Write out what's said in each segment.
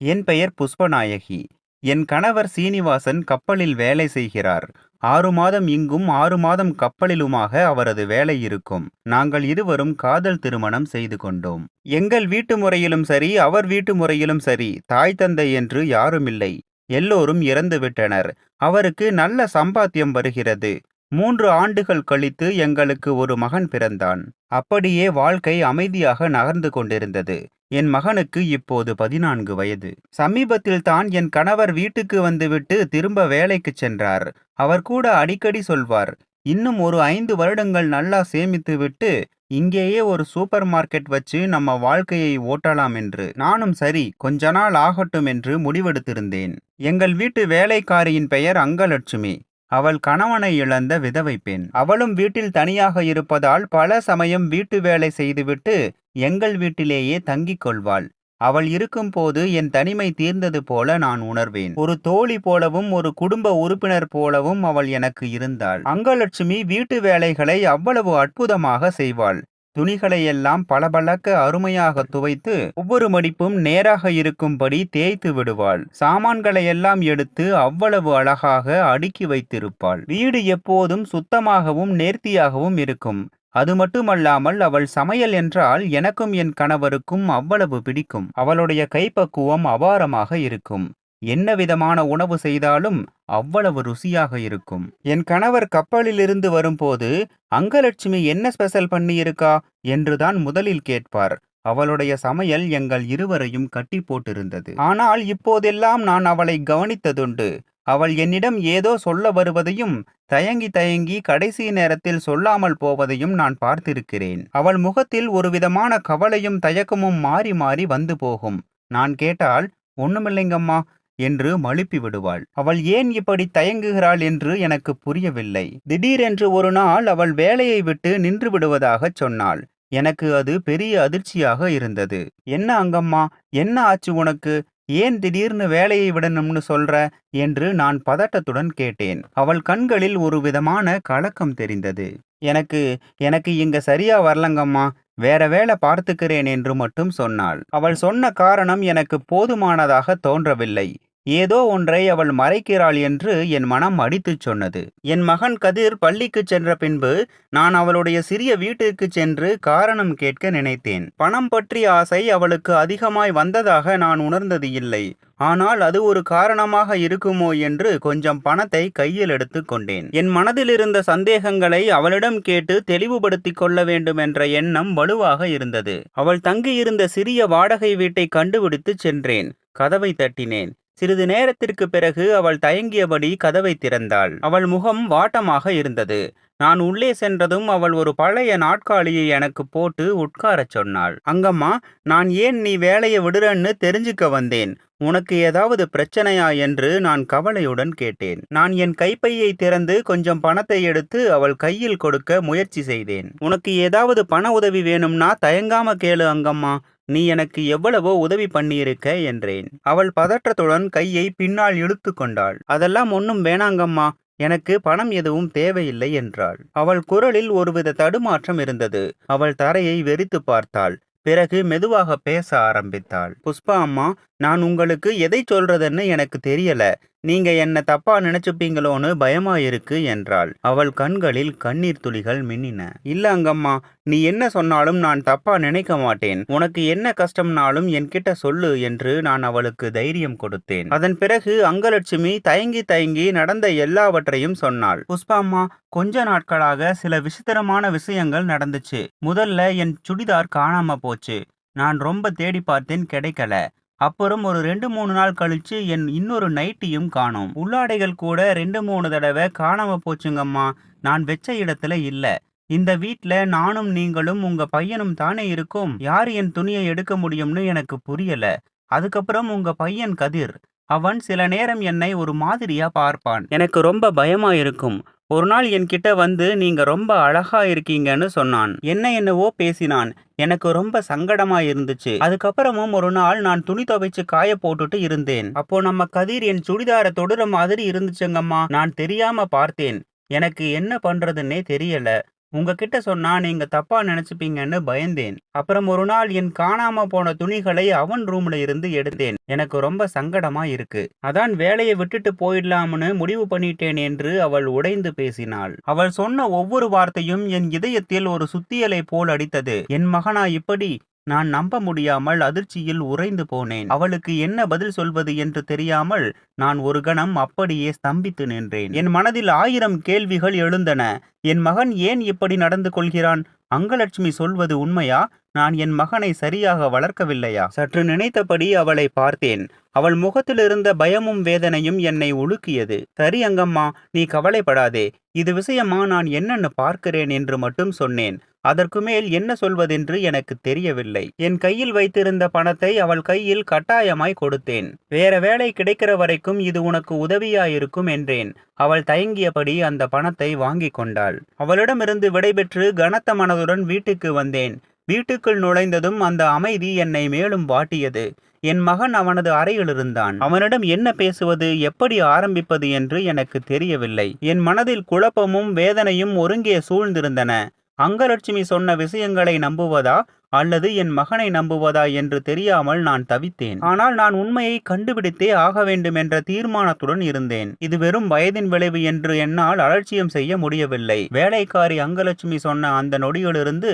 என் பெயர் புஷ்பநாயகி. என் கணவர் சீனிவாசன் கப்பலில் வேலை செய்கிறார். ஆறு மாதம் இங்கும் ஆறு மாதம் கப்பலிலுமாக அவரது வேலை இருக்கும். நாங்கள் இருவரும் காதல் திருமணம் செய்து கொண்டோம். எங்கள் வீட்டு முறையிலும் சரி அவர் வீட்டு முறையிலும் சரி தாய் தந்தை என்று யாருமில்லை. எல்லோரும் இறந்து விட்டனர் அவருக்கு நல்ல சம்பாத்தியம் வருகிறது. மூன்று ஆண்டுகள் கழித்து எங்களுக்கு ஒரு மகன் பிறந்தான். அப்படியே வாழ்க்கை அமைதியாக நகர்ந்து கொண்டிருந்தது. என் மகனுக்கு இப்போது பதினான்கு வயது. சமீபத்தில் தான் என் கணவர் வீட்டுக்கு வந்துவிட்டு திரும்ப வேலைக்குச் சென்றார். அவர் கூட அடிக்கடி சொல்வார் இன்னும் ஒரு ஐந்து வருடங்கள் நல்லா சேமித்துவிட்டு இங்கேயே ஒரு சூப்பர் மார்க்கெட் வச்சு நம்ம வாழ்க்கையை ஓட்டலாம் என்று. நானும் சரி கொஞ்ச நாள் ஆகட்டும் என்று முடிவெடுத்திருந்தேன். எங்கள் வீட்டு வேலைக்காரியின் பெயர் அங்கலட்சுமி. அவள் கணவனை இழந்த விதவை பெண். அவளும் வீட்டில் தனியாக இருப்பதால் பல சமயம் வீட்டு வேலை செய்துவிட்டு எங்கள் வீட்டிலேயே தங்கிக் கொள்வாள். அவள் இருக்கும்போது என் தனிமை தீர்ந்தது போல நான் உணர்வேன். ஒரு தோழி போலவும் ஒரு குடும்ப உறுப்பினர் போலவும் அவள் எனக்கு இருந்தாள். அங்கலட்சுமி வீட்டு வேலைகளை அவ்வளவு அற்புதமாக செய்வாள். துணிகளையெல்லாம் பளபளக்க அருமையாக துவைத்து ஒவ்வொரு மடிப்பும் நேராக இருக்கும்படி தேய்த்து விடுவாள். சாமான்களையெல்லாம் எடுத்து அவ்வளவு அழகாக அடுக்கி வைத்திருப்பாள். வீடு எப்போதும் சுத்தமாகவும் நேர்த்தியாகவும் இருக்கும். அது மட்டுமல்லாமல் அவள் சமையல் என்றால் எனக்கும் என் கணவருக்கும் அவ்வளவு பிடிக்கும். அவளுடைய கைப்பக்குவம் அபாரமாக இருக்கும். என்ன விதமான உணவு செய்தாலும் அவ்வளவு ருசியாக இருக்கும். என் கணவர் கப்பலிலிருந்து வரும்போது அங்கலட்சுமி என்ன ஸ்பெஷல் பண்ணியிருக்கா? என்றுதான் முதலில் கேட்பார். அவளுடைய சமையல் எங்கள் இருவரையும் கட்டி போட்டிருந்தது. ஆனால் இப்போதெல்லாம் நான் அவளை கவனித்ததுண்டு. அவள் என்னிடம் ஏதோ சொல்ல வருவதையும் தயங்கி தயங்கி கடைசி நேரத்தில் சொல்லாமல் போவதையும் நான் பார்த்திருக்கிறேன். அவள் முகத்தில் ஒரு விதமான கவலையும் தயக்கமும் மாறி மாறி வந்து போகும். நான் கேட்டால் ஒண்ணுமில்லைங்கம்மா என்று மழுப்பி விடுவாள் அவள் ஏன் இப்படி தயங்குகிறாள் என்று எனக்கு புரியவில்லை. திடீரென்று ஒரு நாள் அவள் வேலையை விட்டு நின்று விடுவதாகச் சொன்னாள். எனக்கு அது பெரிய அதிர்ச்சியாக இருந்தது. என்ன அங்கம்மா? என்ன ஆச்சு உனக்கு? ஏன் திடீர்னு வேலையை விடணும்னு சொல்ற? என்று நான் பதட்டத்துடன் கேட்டேன். அவள் கண்களில் ஒரு விதமான கலக்கம் தெரிந்தது. எனக்கு எனக்கு இங்க சரியா வரலங்கம்மா. வேற வேலை பார்த்துக்கிறேன் என்று மட்டும் சொன்னாள். அவள் சொன்ன காரணம் எனக்கு போதுமானதாக தோன்றவில்லை. ஏதோ ஒன்றை அவள் மறைக்கிறாள் என்று என் மனம் அடித்துச் சொன்னது. என் மகன் கதிர் பள்ளிக்குச் சென்ற பின்பு நான் அவளுடைய சிறிய வீட்டிற்கு சென்று காரணம் கேட்க நினைத்தேன். பணம் பற்றிய ஆசை அவளுக்கு அதிகமாய் வந்ததாக நான் உணர்ந்தது இல்லை. ஆனால் அது ஒரு காரணமாக இருக்குமோ என்று கொஞ்சம் பணத்தை கையில் எடுத்து கொண்டேன். என் மனதில் இருந்த சந்தேகங்களை அவளிடம் கேட்டு தெளிவுபடுத்திக் கொள்ள வேண்டும் என்ற எண்ணம் வலுவாக இருந்தது. அவள் தங்கியிருந்த சிறிய வாடகை வீட்டை கண்டுபிடித்து சென்றேன். கதவை தட்டினேன். சிறிது நேரத்திற்கு பிறகு அவள் தயங்கியபடி கதவை திறந்தாள். அவள் முகம் வாட்டமாக இருந்தது. நான் உள்ளே சென்றதும் அவள் ஒரு பழைய நாட்காலியை எனக்கு போட்டு உட்காரச் சொன்னாள். அங்கம்மா நான் ஏன் நீ வேலையை விடுறன்னு தெரிஞ்சுக்க வந்தேன். உனக்கு ஏதாவது பிரச்சனையா? என்று நான் கவலையுடன் கேட்டேன். நான் என் கைப்பையை திறந்து கொஞ்சம் பணத்தை எடுத்து அவள் கையில் கொடுக்க முயற்சி செய்தேன். உனக்கு ஏதாவது பண உதவி வேணும்னா தயங்காம கேளு அங்கம்மா. நீ எனக்கு எவ்வளவோ உதவி பண்ணியிருக்க என்றேன். அவள் பதற்றத்துடன் கையை பின்னால் இழுத்து கொண்டாள். அதெல்லாம் ஒன்றும் வேணாங்கம்மா. எனக்கு பணம் எதுவும் தேவையில்லை என்றாள். அவள் குரலில் ஒருவித தடுமாற்றம் இருந்தது. அவள் தரையை வெறித்து பார்த்தாள். பிறகு மெதுவாக பேச ஆரம்பித்தாள். புஷ்பா அம்மா நான் உங்களுக்கு எதை சொல்றதுன்னு எனக்கு தெரியல. நீங்க என்ன தப்பா நினைச்சுப்பீங்களோன்னு பயமா இருக்கு என்றாள். அவள் கண்களில் கண்ணீர் துளிகள் மின்னின. இல்ல அங்கம்மா நீ என்ன சொன்னாலும் நான் தப்பா நினைக்க மாட்டேன். உனக்கு என்ன கஷ்டம்னாலும் என்கிட்ட சொல்லு என்று நான் அவளுக்கு தைரியம் கொடுத்தேன். அதன் பிறகு அங்கலட்சுமி தயங்கி தயங்கி நடந்த எல்லாவற்றையும் சொன்னாள். புஷ்பாம்மா கொஞ்ச நாட்களாக சில விசித்திரமான விஷயங்கள் நடந்துச்சு. முதல்ல என் சுடிதார் காணாம போச்சு. நான் ரொம்ப தேடி பார்த்தேன் கிடைக்கல. அப்புறம் ஒரு ரெண்டு மூணு நாள் கழிச்சு என் இன்னொரு நைட்டியும் காணோம். உள்ளாடைகள் கூட ரெண்டு மூணு தடவை காணாம போச்சுங்கம்மா. நான் வெச்ச இடத்துல இல்ல. இந்த வீட்ல நானும் நீங்களும் உங்க பையனும் தானே இருக்கும். யார் என் துணியை எடுக்க முடியும்னு எனக்கு புரியல. அதுக்கப்புறம் உங்க பையன் கதிர். அவன் சில நேரம் என்னை ஒரு மாதிரியா பார்ப்பான். எனக்கு ரொம்ப பயமா இருக்கும். ஒரு நாள் என்கிட்ட வந்து நீங்க ரொம்ப அழகா இருக்கீங்கன்னு சொன்னான். என்ன என்னவோ பேசினான். எனக்கு ரொம்ப சங்கடமா இருந்துச்சு. அதுக்கப்புறமும் ஒரு நாள் நான் துணி துவைச்சு காய போட்டுட்டு இருந்தேன். அப்போ நம்ம கதிர் என் சுடிதார தொடுற மாதிரி இருந்துச்சுங்கம்மா. நான் தெரியாம பார்த்தேன். எனக்கு என்ன பண்றதுன்னே தெரியல. உங்ககிட்ட சொன்னா நீங்க தப்பா நினைச்சுப்பீங்கன்னு பயந்தேன். அப்புறம் ஒரு நாள் என் காணாம போன துணிகளை அவன் ரூம்ல இருந்து எடுத்தேன். எனக்கு ரொம்ப சங்கடமா இருக்கு. அதான் வேலையை விட்டுட்டு போயிடலாம்னு முடிவு பண்ணிட்டேன் என்று அவள் உடைந்து பேசினாள். அவள் சொன்ன ஒவ்வொரு வார்த்தையும் என் இதயத்தில் ஒரு சுத்தியலை போல் அடித்தது. என் மகனா இப்படி நான் நம்ப முடியாமல் அதிர்ச்சியில் உறைந்து போனேன். அவளுக்கு என்ன பதில் சொல்வது என்று தெரியாமல் நான் ஒரு கணம் அப்படியே ஸ்தம்பித்து நின்றேன். என் மனதில் ஆயிரம் கேள்விகள் எழுந்தன. என் மகன் ஏன் இப்படி நடந்து கொள்கிறான்? அங்கலட்சுமி சொல்வது உண்மையா? நான் என் மகனை சரியாக வளர்க்கவில்லையா? சற்று நினைத்தபடி அவளை பார்த்தேன். அவள் முகத்தில் இருந்த பயமும் வேதனையும் என்னை உலுக்கியது. சரி அங்கம்மா நீ கவலைப்படாதே. இது விஷயமா நான் என்னன்னு பார்க்கிறேன் என்று மட்டும் சொன்னேன். அதற்கு மேல் என்ன சொல்வதென்று எனக்கு தெரியவில்லை. என் கையில் வைத்திருந்த பணத்தை அவள் கையில் கட்டாயமாய் கொடுத்தேன். வேற வேலை கிடைக்கிற வரைக்கும் இது உனக்கு உதவியாயிருக்கும் என்றேன். அவள் தயங்கியபடி அந்த பணத்தை வாங்கி கொண்டாள். அவளிடமிருந்து விடைபெற்று கனத்த மனதுடன் வீட்டுக்கு வந்தேன். வீட்டுக்குள் நுழைந்ததும் அந்த அமைதி என்னை மேலும் வாட்டியது. என் மகன் அவனது அறையில் இருந்தான். அவனிடம் என்ன பேசுவது எப்படி ஆரம்பிப்பது என்று எனக்கு தெரியவில்லை. என் மனதில் குழப்பமும் வேதனையும் ஒருங்கே சூழ்ந்திருந்தன. அங்கலட்சுமி சொன்ன விஷயங்களை நம்புவதா அல்லது என் மகனை நம்புவதா என்று தெரியாமல் நான் தவித்தேன். ஆனால் நான் உண்மையை கண்டுபிடித்தே ஆக வேண்டும் என்ற தீர்மானத்துடன் இருந்தேன். இது வெறும் வயதின் விளைவு என்று என்னால் அலட்சியம் செய்ய முடியவில்லை. வேலைக்காரி அங்கலட்சுமி சொன்ன அந்த நொடியிலிருந்து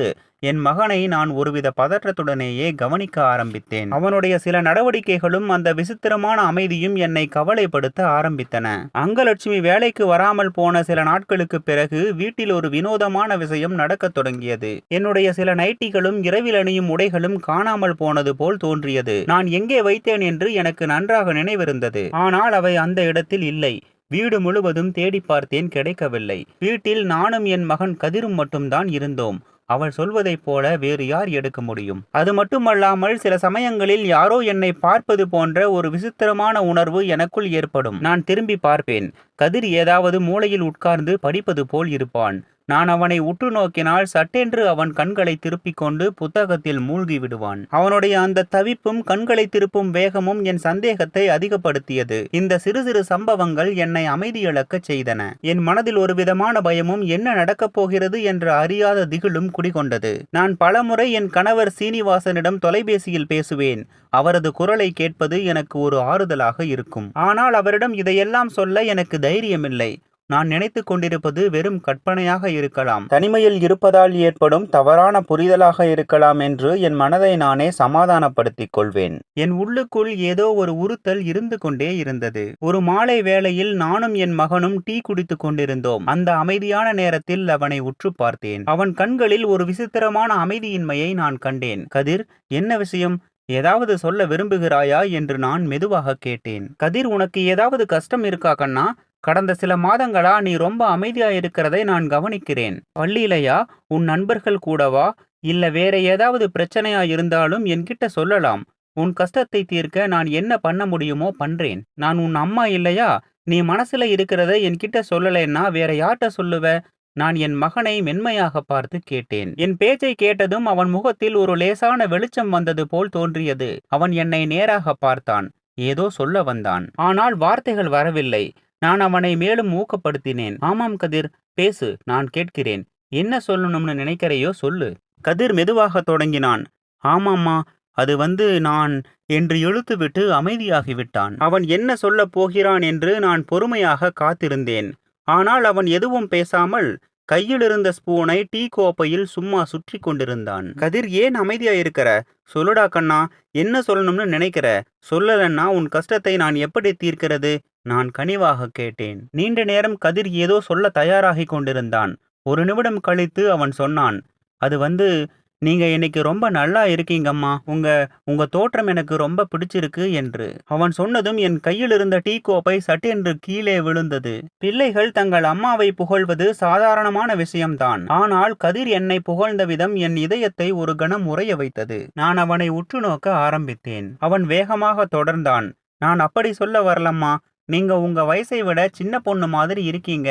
என் மகனை நான் ஒருவித பதற்றத்துடனேயே கவனிக்க ஆரம்பித்தேன். அவனுடைய சில நடவடிக்கைகளும் அந்த விசித்திரமான அமைதியும் என்னை கவலைப்படுத்த ஆரம்பித்தன. அங்கலட்சுமி வேலைக்கு வராமல் போன சில நாட்களுக்கு பிறகு வீட்டில் ஒரு வினோதமான விஷயம் நடக்கத் தொடங்கியது. என்னுடைய சில நைட்டிகளும் இரவில் அணியும் உடைகளும் காணாமல் போனது போல் தோன்றியது. நான் எங்கே வைத்தேன் என்று எனக்கு நன்றாக நினைவிருந்தது. ஆனால் அவை அந்த இடத்தில் இல்லை. வீடு முழுவதும் தேடி பார்த்தேன் கிடைக்கவில்லை. வீட்டில் நானும் என் மகன் கதிரும் மட்டும்தான் இருந்தோம். அவள் சொல்வதைப் போல வேறு யார் எடுக்க முடியும்? அது மட்டுமல்லாமல் சில சமயங்களில் யாரோ என்னை பார்ப்பது போன்ற ஒரு விசித்திரமான உணர்வு எனக்குள் ஏற்படும். நான் திரும்பி பார்ப்பேன். கதிர் ஏதாவது மூலையில் உட்கார்ந்து படிப்பது போல் இருப்பான். நான் அவனை உற்று நோக்கினால் சட்டென்று அவன் கண்களை திருப்பிக் கொண்டு புத்தகத்தில் மூழ்கி விடுவான். அவனுடைய அந்த தவிப்பும் கண்களை திருப்பும் வேகமும் என் சந்தேகத்தை அதிகப்படுத்தியது. இந்த சிறு சிறு சம்பவங்கள் என்னை அமைதியிழக்கச் செய்தன. என் மனதில் ஒரு விதமான பயமும் என்ன நடக்கப் போகிறது என்ற அறியாத திகிலும் குடிகொண்டது. நான் பலமுறை என் கணவர் சீனிவாசனிடம் தொலைபேசியில் பேசுவேன். அவரது குரலை கேட்பது எனக்கு ஒரு ஆறுதலாக இருக்கும். ஆனால் அவரிடம் இதையெல்லாம் சொல்ல எனக்கு தைரியமில்லை. நான் நினைத்து கொண்டிருப்பது வெறும் கற்பனையாக இருக்கலாம். தனிமையில் இருப்பதால் ஏற்படும் தவறான புரிதலாக இருக்கலாம் என்று என் மனதை நானே சமாதானப்படுத்திக் கொள்வேன். என் உள்ளுக்குள் ஏதோ ஒரு உறுத்தல் இருந்து கொண்டே இருந்தது. ஒரு மாலை வேளையில் நானும் என் மகனும் டீ குடித்துக் கொண்டிருந்தோம். அந்த அமைதியான நேரத்தில் அவனை உற்று பார்த்தேன். அவன் கண்களில் ஒரு விசித்திரமான அமைதியின்மையை நான் கண்டேன். கதிர் என்ன விஷயம்? ஏதாவது சொல்ல விரும்புகிறாயா என்று நான் மெதுவாக கேட்டேன். கதிர் உனக்கு ஏதாவது கஷ்டம் இருக்கா கண்ணா? கடந்த சில மாதங்களா நீ ரொம்ப அமைதியா இருக்கிறதை நான் கவனிக்கிறேன். பள்ளியிலையா உன் நண்பர்கள் கூடவா? இல்ல வேற ஏதாவது பிரச்சனையா இருந்தாலும் என்கிட்ட சொல்லலாம். உன் கஷ்டத்தை தீர்க்க நான் என்ன பண்ண முடியுமோ பண்றேன். நான் உன் அம்மா இல்லையா? நீ மனசுல இருக்கிறத என்கிட்ட சொல்லலைன்னா வேற யார்கிட்ட சொல்லுவ? நான் என் மகனை மென்மையாக பார்த்து கேட்டேன். என் பேச்சை கேட்டதும் அவன் முகத்தில் ஒரு லேசான வெளிச்சம் வந்தது போல் தோன்றியது. அவன் என்னை நேராக பார்த்தான். ஏதோ சொல்ல வந்தான். ஆனால் வார்த்தைகள் வரவில்லை. நான் அவனை மேலும் ஊக்கப்படுத்தினேன். ஆமாம் கதிர் பேசு நான் கேட்கிறேன். என்ன சொல்லணும்னு நினைக்கிறையோ சொல்லு. கதிர் மெதுவாக தொடங்கினான். ஆமாம்மா அது வந்து நான் என்று இழுத்துவிட்டு அமைதியாகிவிட்டான். அவன் என்ன சொல்லப் போகிறான் என்று நான் பொறுமையாக காத்திருந்தேன். ஆனால் அவன் எதுவும் பேசாமல் கையிலிருந்த ஸ்பூனை டீ கோப்பையில் சும்மா சுற்றி கொண்டிருந்தான். கதிர் ஏன் அமைதியா இருக்கிற? சொல்லுடா கண்ணா என்ன சொல்லணும்னு நினைக்கிற? சொல்லலன்னா உன் கஷ்டத்தை நான் எப்படி தீர்க்கிறது? நான் கனிவாக கேட்டேன். நீண்ட நேரம் கதிர் ஏதோ சொல்ல தயாராகி கொண்டிருந்தான். ஒரு நிமிடம் கழித்து அவன் சொன்னான் அது வந்து நீங்க இன்னைக்கு ரொம்ப நல்லா இருக்கீங்கம்மா. உங்க உங்க தோற்றம் எனக்கு ரொம்ப பிடிச்சிருக்கு என்று. அவன் சொன்னதும் என் கையில் இருந்த டீ கோப்பை சட்டென்று கீழே விழுந்தது. பிள்ளைகள் தங்கள் அம்மாவை புகழ்வது சாதாரணமான விஷயம்தான். ஆனால் கதிர் என்னை புகழ்ந்த விதம் என் இதயத்தை ஒரு கணம் உறைய வைத்தது. நான் அவனை உற்று நோக்க ஆரம்பித்தேன். அவன் வேகமாக தொடர்ந்தான். நான் அப்படி சொல்ல வரலம்மா. நீங்க உங்க வயசை விட சின்ன பொண்ணு மாதிரி இருக்கீங்க.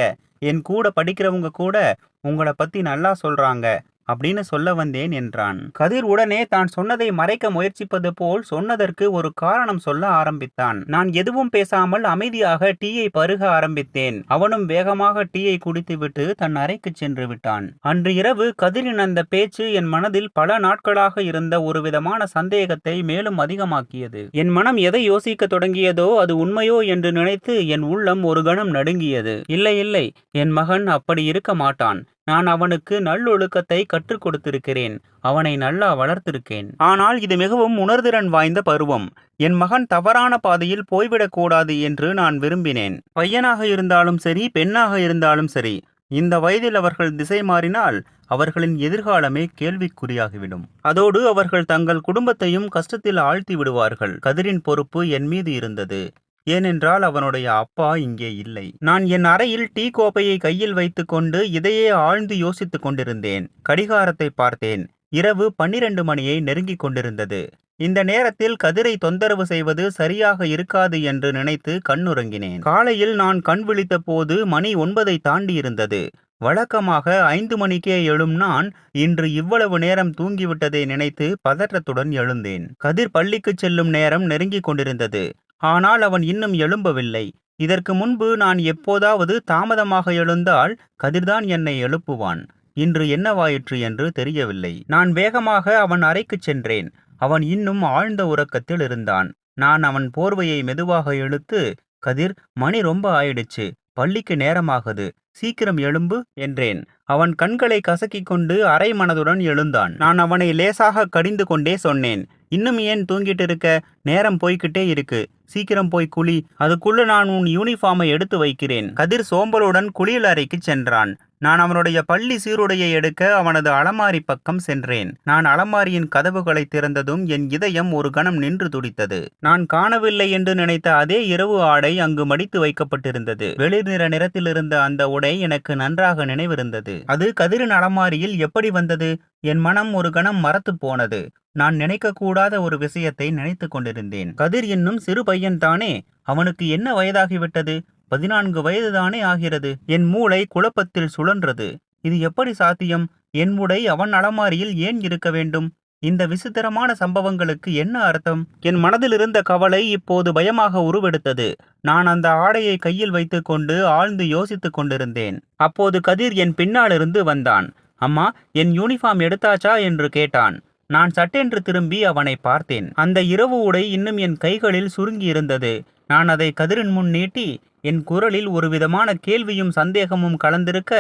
என் கூட படிக்கிறவங்க கூட உங்களை பத்தி நல்லா சொல்றாங்க. அப்படின்னு சொல்ல வந்தேன் என்றான். கதிர் உடனே தான் சொன்னதை மறைக்க முயற்சிப்பது போல் சொன்னதற்கு ஒரு காரணம் சொல்ல ஆரம்பித்தான். நான் எதுவும் பேசாமல் அமைதியாக டீயை பருக ஆரம்பித்தேன். அவனும் வேகமாக டீயை குடித்துவிட்டு தன் அறைக்கு சென்று விட்டான். அன்று இரவு கதிரின் அந்த பேச்சு என் மனதில் பல நாட்களாக இருந்த ஒரு விதமான சந்தேகத்தை மேலும் அதிகமாக்கியது. என் மனம் எதை யோசிக்க தொடங்கியதோ அது உண்மையோ என்று நினைத்து என் உள்ளம் ஒரு கணம் நடுங்கியது. இல்லை இல்லை என் மகன் அப்படி இருக்க மாட்டான். நான் அவனுக்கு நல்லொழுக்கத்தை கற்றுக் கொடுத்திருக்கிறேன் அவனை நல்லா வளர்த்திருக்கேன். ஆனால் இது மிகவும் உணர்திறன் வாய்ந்த பருவம். என் மகன் தவறான பாதையில் போய்விடக்கூடாது என்று நான் விரும்பினேன். பையனாக இருந்தாலும் சரி பெண்ணாக இருந்தாலும் சரி இந்த வயதில் அவர்கள் திசை மாறினால் அவர்களின் எதிர்காலமே கேள்விக்குறியாகிவிடும். அதோடு அவர்கள் தங்கள் குடும்பத்தையும் கஷ்டத்தில் ஆழ்த்தி விடுவார்கள். கதிரின் பொறுப்பு என் மீது இருந்தது. ஏனென்றால் அவனுடைய அப்பா இங்கே இல்லை. நான் என் அறையில் டீ கோப்பையை கையில் வைத்துக்கொண்டு இதையே ஆழ்ந்து யோசித்துக் கொண்டிருந்தேன். கடிகாரத்தை பார்த்தேன். இரவு பன்னிரண்டு மணியை நெருங்கிக் கொண்டிருந்தது. இந்த நேரத்தில் கதிரை தொந்தரவு செய்வது சரியாக இருக்காது என்று நினைத்து கண்ணுறங்கினேன். காலையில் நான் கண் விழித்த போது மணி ஒன்பதை தாண்டி இருந்தது வழக்கமாக ஐந்து மணிக்கே எழும் நான் இன்று இவ்வளவு நேரம் தூங்கிவிட்டதை நினைத்து பதற்றத்துடன் எழுந்தேன். கதிர் பள்ளிக்குச் செல்லும் நேரம் நெருங்கிக் கொண்டிருந்தது. ஆனால் அவன் இன்னும் எழும்பவில்லை. இதற்கு முன்பு நான் எப்போதாவது தாமதமாக எழுந்தால் கதிர்தான் என்னை எழுப்புவான். இன்று என்னவாயிற்று என்று தெரியவில்லை. நான் வேகமாக அவன் அறைக்குச் சென்றேன். அவன் இன்னும் ஆழ்ந்த உறக்கத்தில் இருந்தான். நான் அவன் போர்வையை மெதுவாக இழுத்து கதிர் மணி ரொம்ப ஆயிடுச்சு. பள்ளிக்கு நேரமாகுது. சீக்கிரம் எழும்பு என்றேன். அவன் கண்களை கசக்கிக் கொண்டு அரை மனதுடன் எழுந்தான். நான் அவனை லேசாக கடிந்து கொண்டே சொன்னேன். இன்னும் ஏன் தூங்கிட்டு இருக்க? நேரம் போய்கிட்டே இருக்கு. சீக்கிரம் போய் குளி. அதுக்குள்ள நான் உன் யூனிஃபார்மை எடுத்து வைக்கிறேன். கதிர் சோம்பலுடன் குளியல் அறைக்கு சென்றான். நான் அவனுடைய பள்ளி சீருடையை எடுக்க அவனது அலமாரி பக்கம் சென்றேன். நான் அலமாரியின் கதவுகளை திறந்ததும் என் இதயம் ஒரு கணம் நின்று துடித்தது. நான் காணவில்லை என்று நினைத்த அதே இரவு ஆடை அங்கு மடித்து வைக்கப்பட்டிருந்தது. வெளிர் நிற நிறத்தில் இருந்த அந்த உடை எனக்கு நன்றாக நினைவிருந்தது. அது கதிரின் அலமாரியில் எப்படி வந்தது? என் மனம் ஒரு கணம் மறத்து போனது. நான் நினைக்கக்கூடாத ஒரு விஷயத்தை நினைத்து கொண்டிருந்தேன். கதிர் என்னும் சிறு பையன் தானே அவனுக்கு என்ன வயதாகிவிட்டது? பதினான்கு வயதுதானே ஆகிறது? என் மூளை குழப்பத்தில் சுழன்றது. இது எப்படி சாத்தியம்? என் உடை அவன் அலமாரியில் ஏன் இருக்க வேண்டும்? இந்த விசித்திரமான சம்பவங்களுக்கு என்ன அர்த்தம்? என் மனதில் இருந்த கவலை இப்போது பயமாக உருவெடுத்தது. நான் அந்த ஆடையை கையில் வைத்துக்கொண்டு ஆழ்ந்து யோசித்துக் கொண்டிருந்தேன். அப்போது கதிர் என் பின்னாலிருந்து வந்தான். அம்மா என் யூனிஃபார்ம் எடுத்தாச்சா? என்று கேட்டான். நான் சட்டென்று திரும்பி அவனை பார்த்தேன். அந்த இரவு உடை இன்னும் என் கைகளில் சுருங்கி இருந்தது. நான் அதை கதிரின் முன் நீட்டி என் குரலில் ஒரு விதமான கேள்வியும் சந்தேகமும் கலந்திருக்க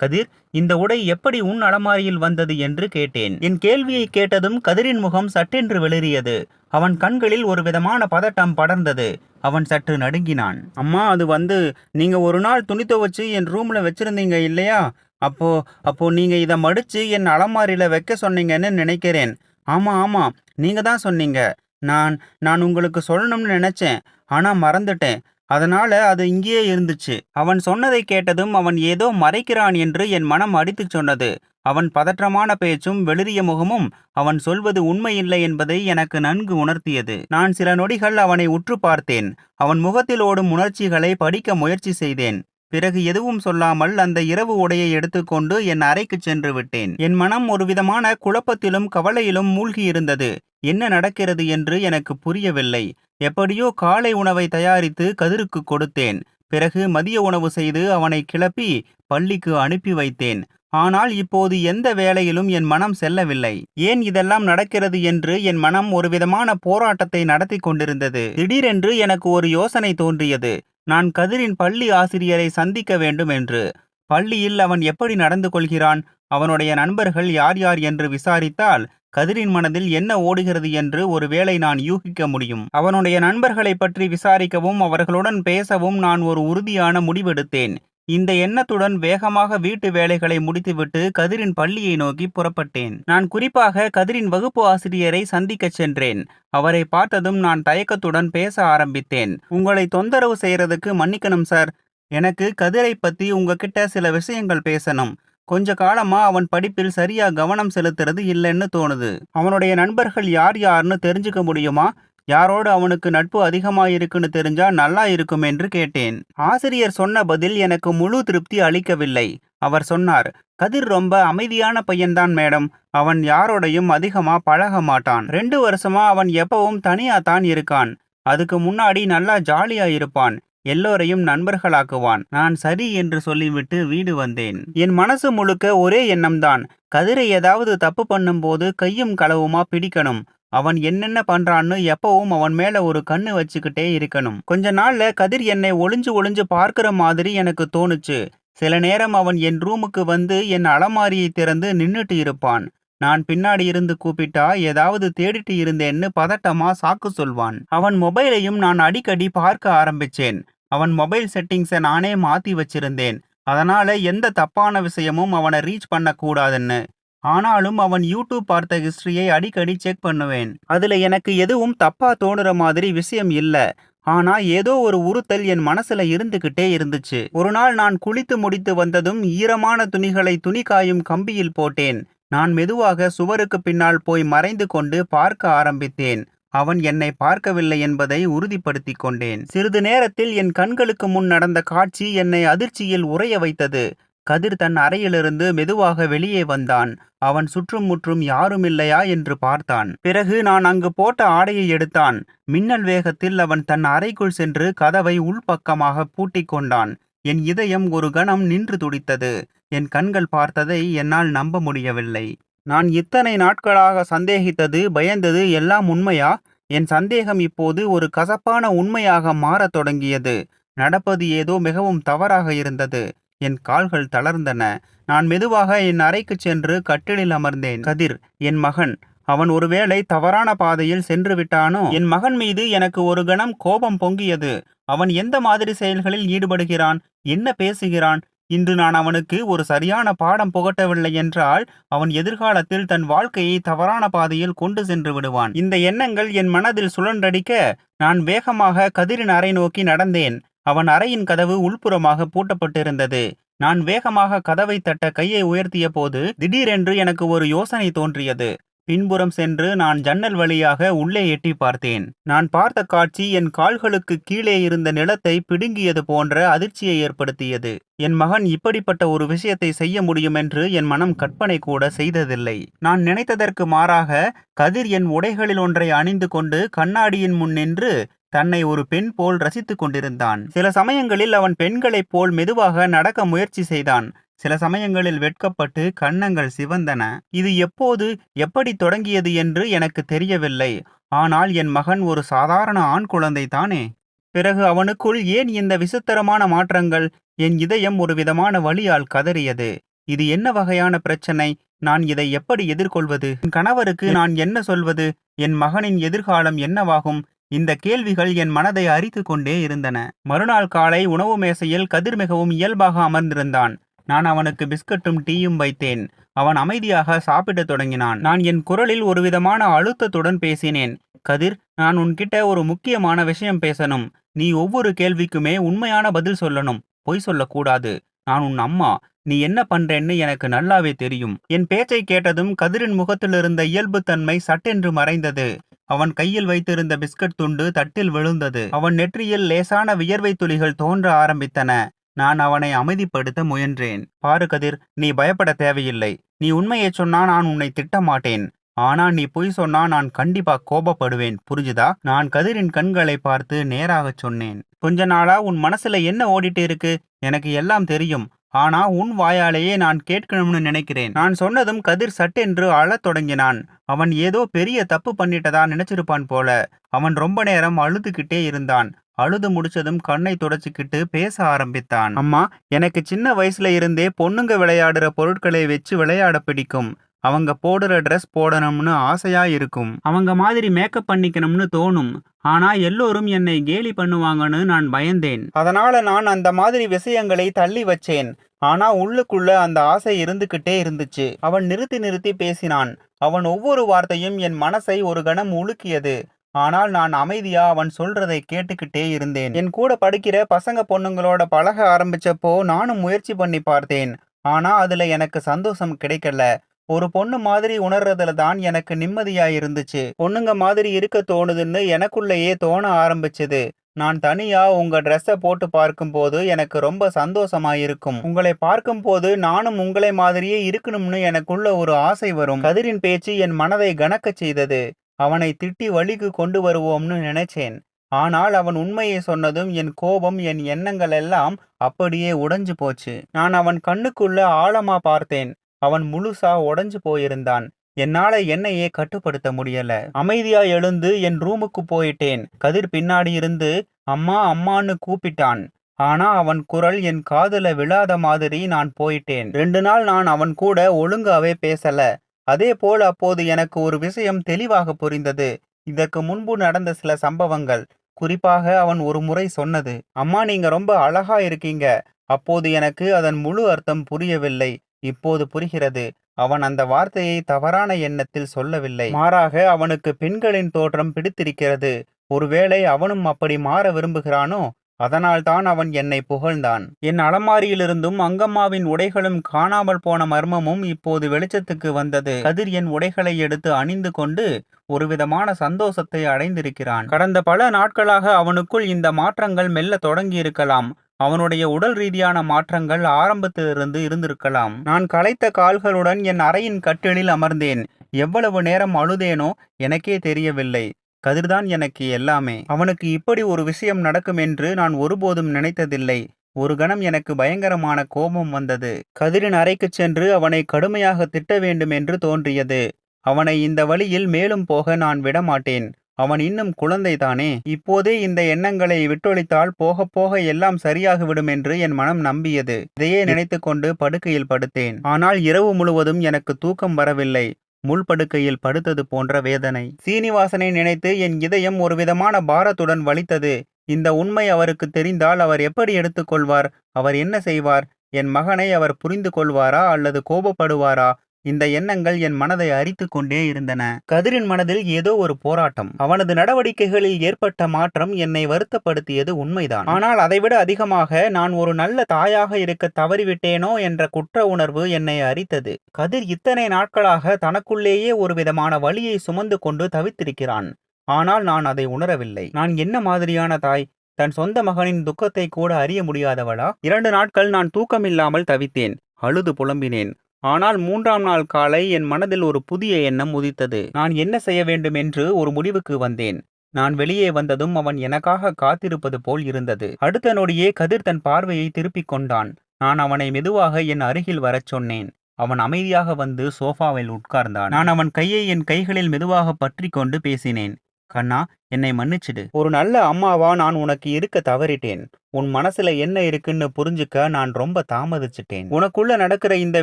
கதிர் இந்த உடை எப்படி உன் அலமாரியில் வந்தது என்று கேட்டேன். என் கேள்வியை கேட்டதும் கதிரின் முகம் சட்டென்று வெளிறியது. அவன் கண்களில் ஒரு விதமான பதட்டம் படர்ந்தது. அவன் சற்று நடுங்கினான். அம்மா அது வந்து நீங்க ஒரு நாள் துணி துவச்சு என் ரூம்ல வச்சிருந்தீங்க இல்லையா? அப்போ அப்போ நீங்க இதை மடிச்சு என் அலமாரியில வைக்க சொன்னீங்கன்னு நினைக்கிறேன். ஆமா ஆமா நீங்க தான் சொன்னீங்க. நான் நான் உங்களுக்கு சொல்லணும்னு நினைச்சேன். ஆனா மறந்துட்டேன். அதனால அது இங்கேயே இருந்துச்சு. அவன் சொன்னதை கேட்டதும் அவன் ஏதோ மறைக்கிறான் என்று என் மனம் அடித்துச் சொன்னது. அவன் பதற்றமான பேச்சும் வெளிரிய முகமும் அவன் சொல்வது உண்மையில்லை என்பதை எனக்கு நன்கு உணர்த்தியது. நான் சில நொடிகள் அவனை உற்று பார்த்தேன். அவன் முகத்தில் ஓடும் உணர்ச்சிகளை படிக்க முயற்சி செய்தேன். பிறகு எதுவும் சொல்லாமல் அந்த இரவு உடையை எடுத்துக்கொண்டு என் அறைக்கு சென்று விட்டேன். என் மனம் ஒரு விதமான குழப்பத்திலும் கவலையிலும் மூழ்கியிருந்தது. என்ன நடக்கிறது என்று எனக்கு புரியவில்லை. எப்படியோ காலை உணவை தயாரித்து கதிருக்கு கொடுத்தேன். பிறகு மதிய உணவு செய்து அவனை கிளப்பி பள்ளிக்கு அனுப்பி வைத்தேன். ஆனால் இப்போது எந்த வேலையிலும் என் மனம் செல்லவில்லை. ஏன் இதெல்லாம் நடக்கிறது என்று என் மனம் ஒரு விதமான போராட்டத்தை நடத்தி கொண்டிருந்தது. திடீரென்று எனக்கு ஒரு யோசனை தோன்றியது. நான் கதிரின் பள்ளி ஆசிரியரை சந்திக்க வேண்டும் என்று. பள்ளியில் அவன் எப்படி நடந்து கொள்கிறான்? அவனுடைய நண்பர்கள் யார் யார் என்று விசாரித்தால் கதிரின் மனதில் என்ன ஓடுகிறது என்று ஒருவேளை நான் யூகிக்க முடியும். அவனுடைய நண்பர்களை பற்றி விசாரிக்கவும் அவர்களுடன் பேசவும் நான் ஒரு உறுதியான முடிவெடுத்தேன். இந்த எண்ணத்துடன் வேகமாக வீட்டு வேலைகளை முடித்துவிட்டு கதிரின் பள்ளியை நோக்கி புறப்பட்டேன். நான் குறிப்பாக கதிரின் வகுப்பு ஆசிரியரை சந்திக்கச் சென்றேன். அவரை பார்த்ததும் நான் தயக்கத்துடன் பேச ஆரம்பித்தேன். உங்களை தொந்தரவு செய்யறதுக்கு மன்னிக்கணும் சார். எனக்கு கதிரை பத்தி உங்ககிட்ட சில விஷயங்கள் பேசணும். கொஞ்ச காலமா அவன் படிப்பில் சரியா கவனம் செலுத்துறது இல்லைன்னு தோணுது. அவனுடைய நண்பர்கள் யார் யாருன்னு தெரிஞ்சுக்க முடியுமா? யாரோடு அவனுக்கு நட்பு அதிகமாயிருக்குன்னு தெரிஞ்சா நல்லா இருக்கும் என்று கேட்டேன். ஆசிரியர் சொன்ன பதில் எனக்கு முழு திருப்தி அளிக்கவில்லை. அவர் சொன்னார் கதிர் ரொம்ப அமைதியான பையன்தான் மேடம். அவன் யாரோடையும் அதிகமா பழக மாட்டான். ரெண்டு வருஷமா அவன் எப்பவும் தனியா தான் இருக்கான். அதுக்கு முன்னாடி நல்லா ஜாலியா இருப்பான். எல்லோரையும் நண்பர்களாக்குவான். நான் சரி என்று சொல்லிவிட்டு வீடு வந்தேன். என் மனசு முழுக்க ஒரே எண்ணம்தான். கதிரை ஏதாவது தப்பு பண்ணும்போது கையும் களவுமா பிடிக்கணும். அவன் என்னென்ன பண்றான்னு எப்பவும் அவன் மேல ஒரு கண்ணு வச்சுக்கிட்டே இருக்கணும். கொஞ்ச நாள்ல கதிர் என்னை ஒளிஞ்சு ஒளிஞ்சு பார்க்கிற மாதிரி எனக்கு தோணுச்சு. சில நேரம் அவன் என் ரூமுக்கு வந்து என் அலமாரியை திறந்து நின்னுட்டு இருப்பான். நான் பின்னாடி இருந்து கூப்பிட்டா ஏதாவது தேடிட்டு இருந்தேன்னு பதட்டமா சாக்கு சொல்வான். அவன் மொபைலையும் நான் அடிக்கடி பார்க்க ஆரம்பிச்சேன். அவன் மொபைல் செட்டிங்ஸை நானே மாற்றி வச்சிருந்தேன். அதனால எந்த தப்பான விஷயமும் அவனை ரீச் பண்ணக்கூடாதுன்னு. ஆனாலும் அவன் யூடியூப் பார்த்த ஹிஸ்டரியை அடிக்கடி செக் பண்ணுவேன். அதில் எனக்கு எதுவும் தப்பாக தோணுற மாதிரி விஷயம் இல்லை. ஆனால் ஏதோ ஒரு உறுத்தல் என் மனசுல இருந்துக்கிட்டே இருந்துச்சு. ஒரு நாள் நான் குளித்து முடித்து வந்ததும் ஈரமான துணிகளை துணி காயும் கம்பியில் போட்டேன். நான் மெதுவாக சுவருக்கு பின்னால் போய் மறைந்து கொண்டு பார்க்க ஆரம்பித்தேன். அவன் என்னை பார்க்கவில்லை என்பதை உறுதிப்படுத்திக் கொண்டேன். சிறிது நேரத்தில் என் கண்களுக்கு முன் நடந்த காட்சி என்னை அதிர்ச்சியில் உறைய வைத்தது. கதிர் தன் அறையிலிருந்து மெதுவாக வெளியே வந்தான். அவன் சுற்றும் முற்றும் யாரும் இல்லையா என்று பார்த்தான். பிறகு நான் அங்கு போட்ட ஆடையை எடுத்தான். மின்னல் வேகத்தில் அவன் தன் அறைக்குள் சென்று கதவை உள்பக்கமாக பூட்டிக் கொண்டான். என் இதயம் ஒரு கணம் நின்று துடித்தது. என் கண்கள் பார்த்ததை என்னால் நம்ப முடியவில்லை. நான் இத்தனை நாட்களாக சந்தேகித்தது பயந்தது எல்லாம் உண்மையா? என் சந்தேகம் இப்போது ஒரு கசப்பான உண்மையாக மாறத் தொடங்கியது. நடப்பது ஏதோ மிகவும் தவறாக இருந்தது. என் கால்கள் தளர்ந்தன. நான் மெதுவாக என் அறைக்கு சென்று கட்டிலில் அமர்ந்தேன். கதிர் என் மகன். அவன் ஒருவேளை தவறான பாதையில் சென்று விட்டானோ? என் மகன் மீது எனக்கு ஒரு கணம் கோபம் பொங்கியது. அவன் எந்த மாதிரி செயல்களில் ஈடுபடுகிறான்? என்ன பேசுகிறான்? இன்று நான் அவனுக்கு ஒரு சரியான பாடம் புகட்டவில்லை என்றால் அவன் எதிர்காலத்தில் தன் வாழ்க்கையை தவறான பாதையில் கொண்டு சென்று விடுவான். இந்த எண்ணங்கள் என் மனதில் சுழன்றடிக்க நான் வேகமாக கதிரின் அறை நோக்கி நடந்தேன். அவன் அறையின் கதவு உள்புறமாக பூட்டப்பட்டிருந்தது. நான் வேகமாக கதவை தட்ட கையை உயர்த்திய போது திடீரென்று எனக்கு ஒரு யோசனை தோன்றியது. பின்புறம் சென்று நான் ஜன்னல் வழியாக உள்ளே எட்டி பார்த்தேன். நான் பார்த்த காட்சி என் கால்களுக்கு கீழே இருந்த நிலத்தை பிடுங்கியது போன்ற அதிர்ச்சியை ஏற்படுத்தியது. என் மகன் இப்படிப்பட்ட ஒரு விஷயத்தை செய்ய முடியும் என்று என் மனம் கற்பனை கூட செய்ததில்லை. நான் நினைத்ததற்கு மாறாக கதிர் என் உடைகளில் ஒன்றை அணிந்து கொண்டு கண்ணாடியின் முன் நின்று தன்னை ஒரு பெண் போல் ரசித்துக் கொண்டிருந்தான். சில சமயங்களில் அவன் பெண்களைப் போல் மெதுவாக நடக்க முயற்சி செய்தான். சில சமயங்களில் வெட்கப்பட்டு கன்னங்கள் சிவந்தன. இது எப்போது எப்படி தொடங்கியது என்று எனக்கு தெரியவில்லை. ஆனால் என் மகன் ஒரு சாதாரண ஆண் குழந்தை தானே. பிறகு அவனுக்குள் ஏன் இந்த விசித்திரமான மாற்றங்கள்? என் இதயம் ஒரு விதமான வழியால் கதறியது. இது என்ன வகையான பிரச்சனை? நான் இதை எப்படி எதிர்கொள்வது? என் கணவருக்கு நான் என்ன சொல்வது? என் மகனின் எதிர்காலம் என்னவாகும்? இந்த கேள்விகள் என் மனதை அரித்து கொண்டே இருந்தன. மறுநாள் காலை உணவு மேசையில் கதிர் மிகவும் இயல்பாக அமர்ந்திருந்தான். நான் அவனுக்கு பிஸ்கட்டும் டீயும் வைத்தேன். அவன் அமைதியாக சாப்பிடத் தொடங்கினான். நான் என் குரலில் ஒருவிதமான அழுத்தத்துடன் பேசினேன். கதிர் நான் உன்கிட்ட ஒரு முக்கியமான விஷயம் பேசணும். நீ ஒவ்வொரு கேள்விக்குமே உண்மையான பதில் சொல்லணும். பொய் சொல்லக்கூடாது. நான் உன் அம்மா. நீ என்ன பண்றேன்னு எனக்கு நல்லாவே தெரியும். என் பேச்சை கேட்டதும் கதிரின் முகத்திலிருந்த இயல்பு இயல்புத்தன்மை சட்டென்று மறைந்தது. அவன் கையில் வைத்திருந்த பிஸ்கட் துண்டு தட்டில் விழுந்தது. அவன் நெற்றியில் லேசான வியர்வை துளிகள் தோன்ற ஆரம்பித்தன. நான் அவனை அமைதிப்படுத்த முயன்றேன். பாரு கதிர் நீ பயப்பட தேவையில்லை. நீ உண்மையை சொன்னா நான் உன்னை திட்டமாட்டேன். ஆனா நீ பொய் சொன்னா நான் கண்டிப்பா கோபப்படுவேன் புரிஞ்சுதா? நான் கதிரின் கண்களை பார்த்து நேராகச் சொன்னேன். கொஞ்ச நாளா உன் மனசுல என்ன ஓடிட்டு இருக்கு? எனக்கு எல்லாம் தெரியும். ஆனா உன் வாயாலேயே நான் கேட்கணும்னு நினைக்கிறேன். நான் சொன்னதும் கதிர் சட்டென்று அழத் தொடங்கினான். அவன் ஏதோ பெரிய தப்பு பண்ணிட்டதா நினைச்சிருப்பான் போல. அவன் ரொம்ப நேரம் அழுதுகிட்டே இருந்தான். அழுது முடிச்சதும் கண்ணை துடைச்சிக்கிட்டு பேச ஆரம்பித்தான். அம்மா எனக்கு சின்ன வயசுல இருந்தே பொண்ணுங்க விளையாடுற பொருட்களை வச்சு விளையாட பிடிக்கும். அவங்க போடுற ட்ரெஸ் போடணும்னு ஆசையா இருக்கும். அவங்க மாதிரி மேக்கப் பண்ணிக்கணும்னு தோணும். ஆனா எல்லோரும் என்னை கேலி பண்ணுவாங்கன்னு நான் பயந்தேன். அதனால நான் அந்த மாதிரி விஷயங்களை தள்ளி வச்சேன். ஆனா உள்ளுக்குள்ள அந்த ஆசை இருந்துகிட்டே இருந்துச்சு. அவன் நிறுத்தி நிறுத்தி பேசினான். அவன் ஒவ்வொரு வார்த்தையும் என் மனசை ஒரு கணம் உலுக்கியது. ஆனால் நான் அமைதியா அவன் சொல்றதை கேட்டுக்கிட்டே இருந்தேன். என் கூட படிக்கிற பசங்க பொண்ணுங்களோட பழக ஆரம்பிச்சப்போ நானும் முயற்சி பண்ணி பார்த்தேன். ஆனா அதுல எனக்கு சந்தோஷம் கிடைக்கல. ஒரு பொண்ணு மாதிரி உணர்றதுல தான் எனக்கு நிம்மதியா இருந்துச்சு. பொண்ணுங்க மாதிரி இருக்க தோணுதுன்னு எனக்குள்ளேயே தோண ஆரம்பிச்சது. நான் தனியா உங்க ட்ரெஸ்ஸை போட்டு பார்க்கும்போது எனக்கு ரொம்ப சந்தோஷமா இருக்கும். உங்களை பார்க்கும்போது நானும் உங்களை மாதிரியே இருக்கணும்னு எனக்குள்ள ஒரு ஆசை வரும். கதிரின் பேச்சு என் மனதை கணக்க செய்தது. அவனை திட்டி வழிக்கு கொண்டு வருவோம்னு நினைச்சேன். ஆனால் அவன் உண்மையை சொன்னதும் என் கோபம் என் எண்ணங்கள் எல்லாம் அப்படியே உடைஞ்சு போச்சு. நான் அவன் கண்ணுக்குள்ள ஆழமா பார்த்தேன். அவன் முழுசா உடஞ்சு போயிருந்தான். என்னால என்னையே கட்டுப்படுத்த முடியல. அமைதியா எழுந்து என் ரூமுக்கு போயிட்டேன். கதிர் பின்னாடி இருந்து அம்மா அம்மான்னு கூப்பிட்டான். ஆனா அவன் குரல் என் காதுல விழாத மாதிரி நான் போயிட்டேன். ரெண்டு நாள் நான் அவன் கூட ஒழுங்காவே பேசல. அதே போல் அப்போது எனக்கு ஒரு விஷயம் தெளிவாக புரிந்தது. இதற்கு முன்பு நடந்த சில சம்பவங்கள். குறிப்பாக அவன் ஒரு முறை சொன்னது. அம்மா நீங்க ரொம்ப அழகா இருக்கீங்க. அப்போது எனக்கு அதன் முழு அர்த்தம் புரியவில்லை. இப்போது புரிகிறது. அவன் அந்த வார்த்தையை தவறான எண்ணத்தில் சொல்லவில்லை. மாறாக அவனுக்கு பெண்களின் தோற்றம் பிடித்திருக்கிறது. ஒருவேளை அவனும் அப்படி மாற விரும்புகிறானோ அதனால்தான் அவன் என்னை புகழ்ந்தான். என் அலமாரியிலிருந்தும் அங்கம்மாவின் உடைகளும் காணாமல் போன மர்மமும் இப்போது வெளிச்சத்துக்கு வந்தது. கதிர் என் உடைகளை எடுத்து அணிந்து கொண்டு ஒருவிதமான சந்தோஷத்தை அடைந்திருக்கிறான். கடந்த பல நாட்களாக அவனுக்குள் இந்த மாற்றங்கள் மெல்ல தொடங்கியிருக்கலாம். அவனுடைய உடல் ரீதியான மாற்றங்கள் ஆரம்பத்திலிருந்து இருந்திருக்கலாம். நான் களைத்த கால்களுடன் என் அறையின் கட்டிலில் அமர்ந்தேன். எவ்வளவு நேரம் அழுதேனோ எனக்கே தெரியவில்லை. கதிர்தான் எனக்கு எல்லாமே. அவனுக்கு இப்படி ஒரு விஷயம் நடக்கும் என்று நான் ஒருபோதும் நினைத்ததில்லை. ஒரு கணம் எனக்கு பயங்கரமான கோபம் வந்தது. கதிரின் அறைக்குச் சென்று அவனை கடுமையாக திட்ட வேண்டும் என்று தோன்றியது. அவனை இந்த வழியில் மேலும் போக நான் விடமாட்டேன். அவன் இன்னும் குழந்தைதானே? இப்போதே இந்த எண்ணங்களை விட்டொழித்தால் போக போக எல்லாம் சரியாகிவிடும் என்று என் மனம் நம்பியது. இதையே நினைத்துக்கொண்டு படுக்கையில் படுத்தேன். ஆனால் இரவு முழுவதும் எனக்கு தூக்கம் வரவில்லை. முள்படுக்கையில் படுத்தது போன்ற வேதனை. சீனிவாசனை நினைத்து என் இதயம் ஒரு விதமான பாரத்துடன் வலித்தது. இந்த உண்மை அவருக்கு தெரிந்தால் அவர் எப்படி எடுத்துக்கொள்வார்? அவர் என்ன செய்வார்? என் மகனை அவர் புரிந்து கொள்வாரா அல்லது கோபப்படுவாரா? இந்த எண்ணங்கள் என் மனதை அரித்து கொண்டே இருந்தன. கதிரின் மனதில் ஏதோ ஒரு போராட்டம். அவனது நடவடிக்கைகளில் ஏற்பட்ட மாற்றம் என்னை வருத்தப்படுத்தியது உண்மைதான். ஆனால் அதைவிட அதிகமாக நான் ஒரு நல்ல தாயாக இருக்க தவறிவிட்டேனோ என்ற குற்ற உணர்வு என்னை அரித்தது. கதிர் இத்தனை நாட்களாக தனக்குள்ளேயே ஒரு விதமான வழியை சுமந்து கொண்டு தவித்திருக்கிறான். ஆனால் நான் அதை உணரவில்லை. நான் என்ன மாதிரியான தாய்? தன் சொந்த மகனின் துக்கத்தை கூட அறிய முடியாதவளா? இரண்டு நாட்கள் நான் தூக்கமில்லாமல் தவித்தேன். அழுது புலம்பினேன். ஆனால் மூன்றாம் நாள் காலை என் மனதில் ஒரு புதிய எண்ணம் உதித்தது. நான் என்ன செய்ய வேண்டும் என்று ஒரு முடிவுக்கு வந்தேன். நான் வெளியே வந்ததும் அவன் எனக்காக காத்திருப்பது போல் இருந்தது. அடுத்த நொடியே கதிர் தன் பார்வையை திருப்பிக் கொண்டான். நான் அவனை மெதுவாக என் அருகில் வரச் சொன்னேன். அவன் அமைதியாக வந்து சோஃபாவில் உட்கார்ந்தான். நான் அவன் கையை என் கைகளில் மெதுவாக பற்றி கொண்டு பேசினேன். கண்ணா என்னை மன்னிச்சிடு. ஒரு நல்ல அம்மாவா நான் உனக்கு இருக்க தவறிட்டேன். உன் மனசுல என்ன இருக்குன்னு புரிஞ்சுக்க நான் ரொம்ப தாமதிச்சிட்டேன். உனக்குள்ள நடக்கிற இந்த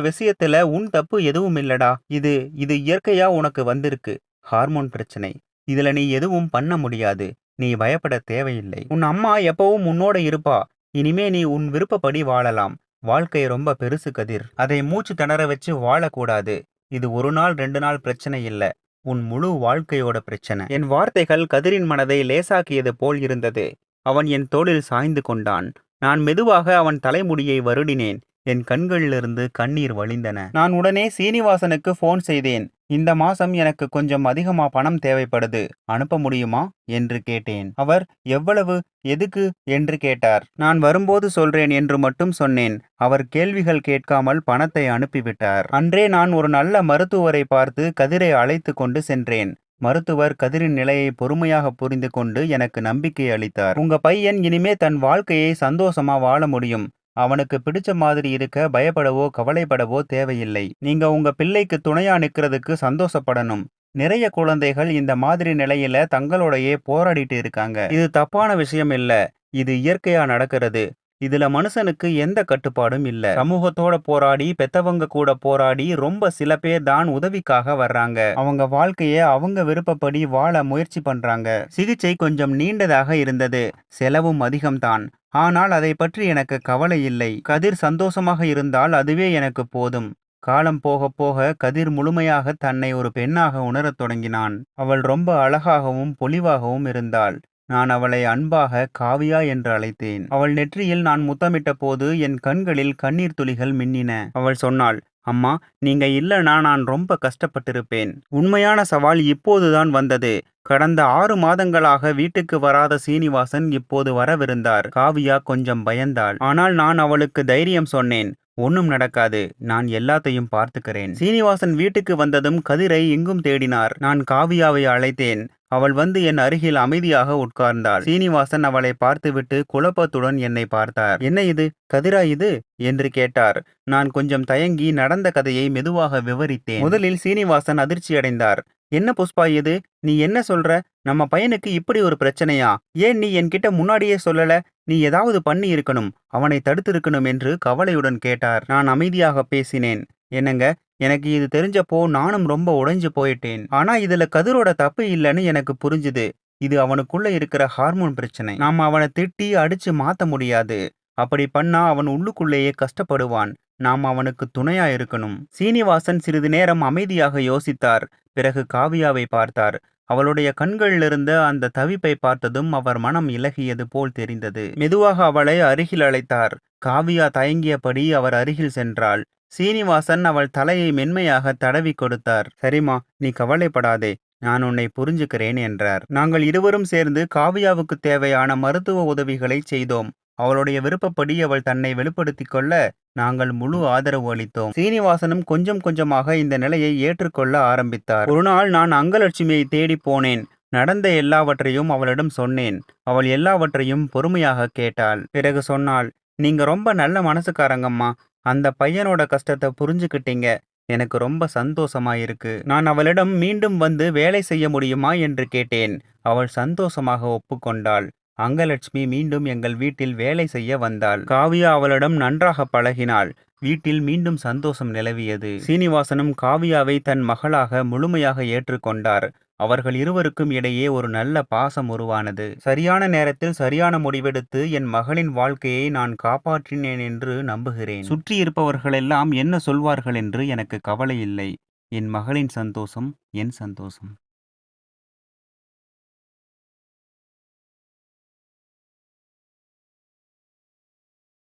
விஷயத்துல உன் தப்பு எதுவும் இல்லடா. இது இது இயற்கையா உனக்கு வந்திருக்கு. ஹார்மோன் பிரச்சனை. இதுல நீ எதுவும் பண்ண முடியாது. நீ பயப்பட தேவையில்லை. உன் அம்மா எப்பவும் உன்னோட இருப்பா. இனிமே நீ உன் விருப்பப்படி வாழலாம். வாழ்க்கை ரொம்ப பெருசு கதிர். அதை மூச்சு திணற வச்சு வாழக்கூடாது. இது ஒரு நாள் ரெண்டு நாள் பிரச்சனை இல்ல. உன் முழு வாழ்க்கையோட பிரச்சனை. என் வார்த்தைகள் கதிரின் மனதை லேசாக்கியது போல் இருந்தது. அவன் என் தோளில் சாய்ந்து கொண்டான். நான் மெதுவாக அவன் தலைமுடியை வருடினேன். என் கண்களிலிருந்து கண்ணீர் வழிந்தன. நான் உடனே சீனிவாசனுக்கு ஃபோன் செய்தேன். இந்த மாசம் எனக்கு கொஞ்சம் அதிகமா பணம் தேவைப்படுது. அனுப்ப முடியுமா? என்று கேட்டேன். அவர் எவ்வளவு? எதுக்கு? என்று கேட்டார். நான் வரும்போது சொல்றேன் என்று மட்டும் சொன்னேன். அவர் கேள்விகள் கேட்காமல் பணத்தை அனுப்பிவிட்டார். அன்றே நான் ஒரு நல்ல மருத்துவரை பார்த்து கதிரை அழைத்து கொண்டு சென்றேன். மருத்துவர் கதிரின் நிலையை பொறுமையாக புரிந்து கொண்டு எனக்கு நம்பிக்கை அளித்தார். உங்க பையன் இனிமே தன் வாழ்க்கையை சந்தோஷமா வாழ முடியும். அவனுக்கு பிடிச்ச மாதிரி இருக்க பயப்படவோ கவலைப்படவோ தேவையில்லை. நீங்க உங்க பிள்ளைக்கு துணையா நிக்கிறதுக்கு சந்தோஷப்படணும். நிறைய குழந்தைகள் இந்த மாதிரி நிலையில தங்களோடையே போராடிட்டு இருக்காங்க. இது தப்பான விஷயம் இல்ல. இது இயற்கையா நடக்கிறது. இதுல மனுஷனுக்கு எந்த கட்டுப்பாடும் இல்ல. சமூகத்தோட போராடி பெத்தவங்க கூட போராடி ரொம்ப சில பேர் தான் உதவிக்காக வர்றாங்க. அவங்க வாழ்க்கைய அவங்க விருப்பப்படி வாழ முயற்சி பண்றாங்க. சிகிச்சை கொஞ்சம் நீண்டதாக இருந்தது. செலவும் அதிகம்தான். ஆனால் அதை பற்றி எனக்கு கவலை இல்லை. கதிர் சந்தோஷமாக இருந்தால் அதுவே எனக்கு போதும். காலம் போக போக கதிர் முழுமையாக தன்னை ஒரு பெண்ணாக உணரத் தொடங்கினான். அவள் ரொம்ப அழகாகவும் பொலிவாகவும் இருந்தாள். நான் அவளை அன்பாக காவியா என்று அழைத்தேன். அவள் நெற்றியில் நான் முத்தமிட்ட போது என் கண்களில் கண்ணீர் துளிகள் மின்னின. அவள் சொன்னாள் அம்மா நீங்க இல்லனா நான் ரொம்ப கஷ்டப்பட்டிருப்பேன். உண்மையான சவால் இப்போதுதான் வந்தது. கடந்த ஆறு மாதங்களாக வீட்டுக்கு வராத சீனிவாசன் இப்போது வரவிருந்தார். காவியா கொஞ்சம் பயந்தாள். ஆனால் நான் அவளுக்கு தைரியம் சொன்னேன். ஒன்னும் நடக்காது. நான் எல்லாத்தையும் பார்த்துக்கிறேன். சீனிவாசன் வீட்டுக்கு வந்ததும் கதிரை எங்கும் தேடினார். நான் காவியாவை அழைத்தேன். அவள் வந்து என் அருகில் அமைதியாக உட்கார்ந்தாள். சீனிவாசன் அவளை பார்த்துவிட்டு குழப்பத்துடன் என்னை பார்த்தார். என்ன இது? கதிரா இது? என்று கேட்டார். நான் கொஞ்சம் தயங்கி நடந்த கதையை மெதுவாக விவரித்தேன். முதலில் சீனிவாசன் அதிர்ச்சியடைந்தார் என்ன புஷ்பா இது? நீ என்ன சொல்ற? நம்ம பையனுக்கு இப்படி ஒரு பிரச்சனையா? ஏன் நீ என்கிட்ட முன்னாடியே சொல்லல? நீ ஏதாவது பண்ணி இருக்கணும். அவனை தடுத்திருக்கணும் என்று கவலையுடன் கேட்டார். நான் அமைதியாக பேசினேன். என்னங்க? எனக்கு இது தெரிஞ்சப்போ நானும் ரொம்ப உடைஞ்சு போயிட்டேன். ஆனா இதுல கதிரோட தப்பு இல்லைன்னு எனக்கு புரிஞ்சுது. இது அவனுக்குள்ள இருக்கிற ஹார்மோன் பிரச்சனை. நாம அவனை திட்டி அடிச்சு மாத்த முடியாது. அப்படி பண்ணா அவன் உள்ளுக்குள்ளேயே கஷ்டப்படுவான். நாம் அவனுக்கு துணையா இருக்கணும். சீனிவாசன் சிறிது நேரம் அமைதியாக யோசித்தார். பிறகு காவியாவை பார்த்தார். அவளுடைய கண்களிலிருந்த அந்த தவிப்பை பார்த்ததும் அவர் மனம் இலகியது போல் தெரிந்தது. மெதுவாக அவளை அருகில் அழைத்தார். காவியா தயங்கியபடி அவர் அருகில் சென்றாள். சீனிவாசன் அவள் தலையை மென்மையாக தடவி கொடுத்தார். சரிம்மா நீ கவலைப்படாதே நான் உன்னை புரிஞ்சுக்கிறேன் என்றார். நாங்கள் இருவரும் சேர்ந்து காவியாவுக்கு தேவையான மருத்துவ உதவிகளை செய்தோம். அவளுடைய விருப்பப்படி அவள் தன்னை வெளிப்படுத்திக் கொள்ள நாங்கள் முழு ஆதரவு அளித்தோம். சீனிவாசனும் கொஞ்சம் கொஞ்சமாக இந்த நிலையை ஏற்றுக்கொள்ள ஆரம்பித்தார். ஒரு நாள் நான் அங்கலட்சுமியை தேடி போனேன். நடந்த எல்லாவற்றையும் அவளிடம் சொன்னேன். அவள் எல்லாவற்றையும் பொறுமையாக கேட்டாள். பிறகு சொன்னாள் நீங்க ரொம்ப நல்ல மனசுக்காரங்கம்மா. அந்த பையனோட கஷ்டத்தை புரிஞ்சுக்கிட்டீங்க. எனக்கு ரொம்ப சந்தோஷமா இருக்கு. நான் அவளிடம் மீண்டும் வந்து வேலை செய்ய முடியுமா என்று கேட்டேன். அவள் சந்தோஷமாக ஒப்புக்கொண்டாள். அங்கலட்சுமி மீண்டும் எங்கள் வீட்டில் வேலை செய்ய வந்தாள். காவியா அவளிடம் நன்றாக பழகினாள். வீட்டில் மீண்டும் சந்தோஷம் நிலவியது. சீனிவாசனும் காவியாவை தன் மகளாக முழுமையாக ஏற்றுக்கொண்டார். அவர்கள் இருவருக்கும் இடையே ஒரு நல்ல பாசம் உருவானது. சரியான நேரத்தில் சரியான முடிவெடுத்து என் மகளின் வாழ்க்கையை நான் காப்பாற்றினேன் என்று நம்புகிறேன். சுற்றி இருப்பவர்களெல்லாம் என்ன சொல்வார்கள் என்று எனக்கு கவலை இல்லை. என் மகளின் சந்தோஷம் என் சந்தோஷம்.